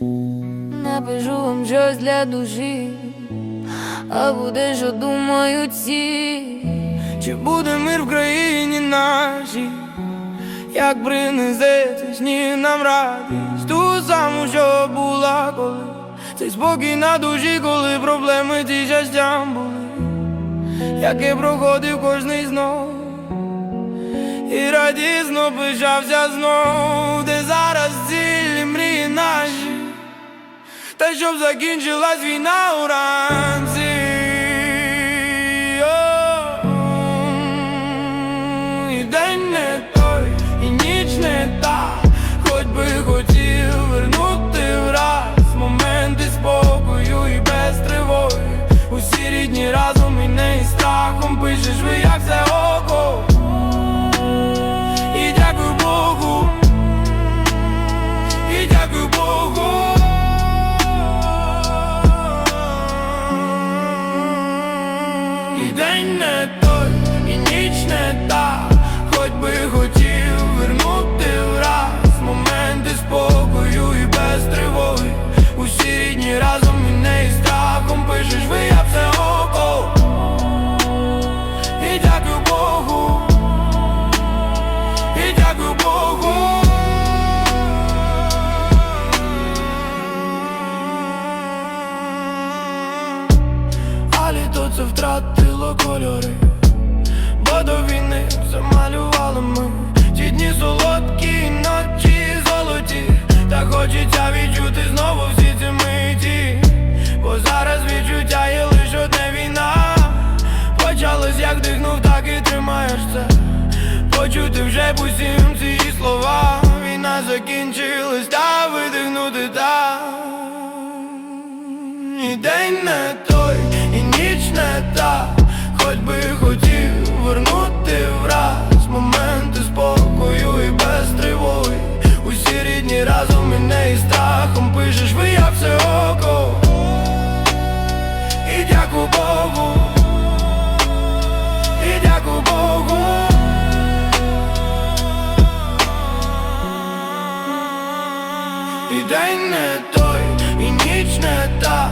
Напишу вам щось для душі, а буде, що думають всі. Чи буде мир в країні нашій? Як принесе сні нам радість? Ту саму, що була коли. Цей спокій на душі, коли проблеми ті щастям були. Яке проходив кожний знов. І радісно пишався знов, де зараз щоб закінчилась війна уранці. І день не той, і ніч не та. Хоч би хотів вернути враз Моменти спокою і без тривоги. Усі рідні разом і не із страхом. Пишеш ви, як все А втратило кольори Бо до війни замалювали ми. Ті дні солодкі, ночі золоті Та хочеться відчути знову всі ці миті. Бо зараз відчуття є лише одне війна. Почалось як дихнув, так і тримаєш це. Почути вже по всім ці слова. Війна закінчилась, та видихнути так і день не той, І день не той, і ніч не та